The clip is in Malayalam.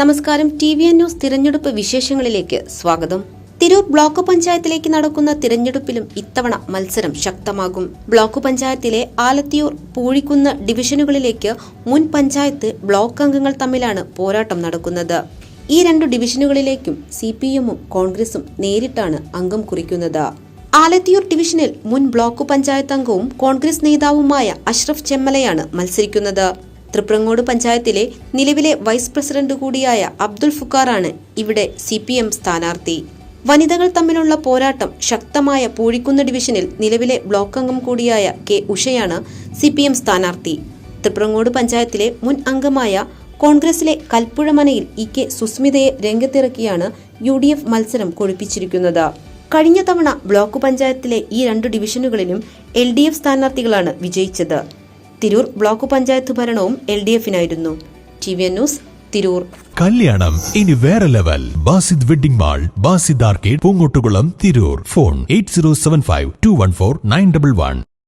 നമസ്കാരം. ടി വി എൻ ന്യൂസ് തിരഞ്ഞെടുപ്പ് വിശേഷങ്ങളിലേക്ക് സ്വാഗതം. തിരൂർ ബ്ലോക്ക് പഞ്ചായത്തിലേക്ക് നടക്കുന്ന തിരഞ്ഞെടുപ്പിലും ഇത്തവണ മത്സരം ശക്തമാകും. ബ്ലോക്ക് പഞ്ചായത്തിലെ ആലത്തിയൂർ പൂഴിക്കുന്ന് ഡിവിഷനുകളിലേക്ക് മുൻ പഞ്ചായത്ത് ബ്ലോക്ക് അംഗങ്ങൾ തമ്മിലാണ് പോരാട്ടം നടക്കുന്നത്. ഈ രണ്ടു ഡിവിഷനുകളിലേക്കും സി പി എമ്മും കോൺഗ്രസും നേരിട്ടാണ് അംഗം കുറിക്കുന്നത്. ആലത്തിയൂർ ഡിവിഷനിൽ മുൻ ബ്ലോക്ക് പഞ്ചായത്ത് അംഗവും കോൺഗ്രസ് നേതാവുമായ അഷ്റഫ് ചെമ്മലയാണ് മത്സരിക്കുന്നത്. തൃപ്രങ്ങോട് പഞ്ചായത്തിലെ നിലവിലെ വൈസ് പ്രസിഡന്റ് കൂടിയായ അബ്ദുൾ ഫുക്കാറാണ് ഇവിടെ സി പി എം സ്ഥാനാർത്ഥി. വനിതകൾ തമ്മിലുള്ള പോരാട്ടം ശക്തമായ പൂഴിക്കുന്ന് ഡിവിഷനിൽ നിലവിലെ ബ്ലോക്ക് അംഗം കൂടിയായ കെ ഉഷയാണ് സി പി എം സ്ഥാനാർത്ഥി. തൃപ്രങ്ങോട് പഞ്ചായത്തിലെ മുൻ അംഗമായ കോൺഗ്രസിലെ കൽപ്പുഴമനയിൽ ഇ കെ സുസ്മിതയെ രംഗത്തിറക്കിയാണ് യു ഡി എഫ് മത്സരം കൊഴുപ്പിച്ചിരിക്കുന്നത്. കഴിഞ്ഞ തവണ ബ്ലോക്ക് പഞ്ചായത്തിലെ ഈ രണ്ട് ഡിവിഷനുകളിലും എൽ ഡി എഫ് സ്ഥാനാർത്ഥികളാണ് വിജയിച്ചത്. തിരൂർ ബ്ലോക്ക് പഞ്ചായത്ത് ഭരണവും L D എഫിനായിരുന്നു. T V news Tirur. കല്യാണം ഇനി വേറെ level. Basid wedding mall Basid arcade Poongottukulam Tirur. Phone eight zero seven five two one four nine double one.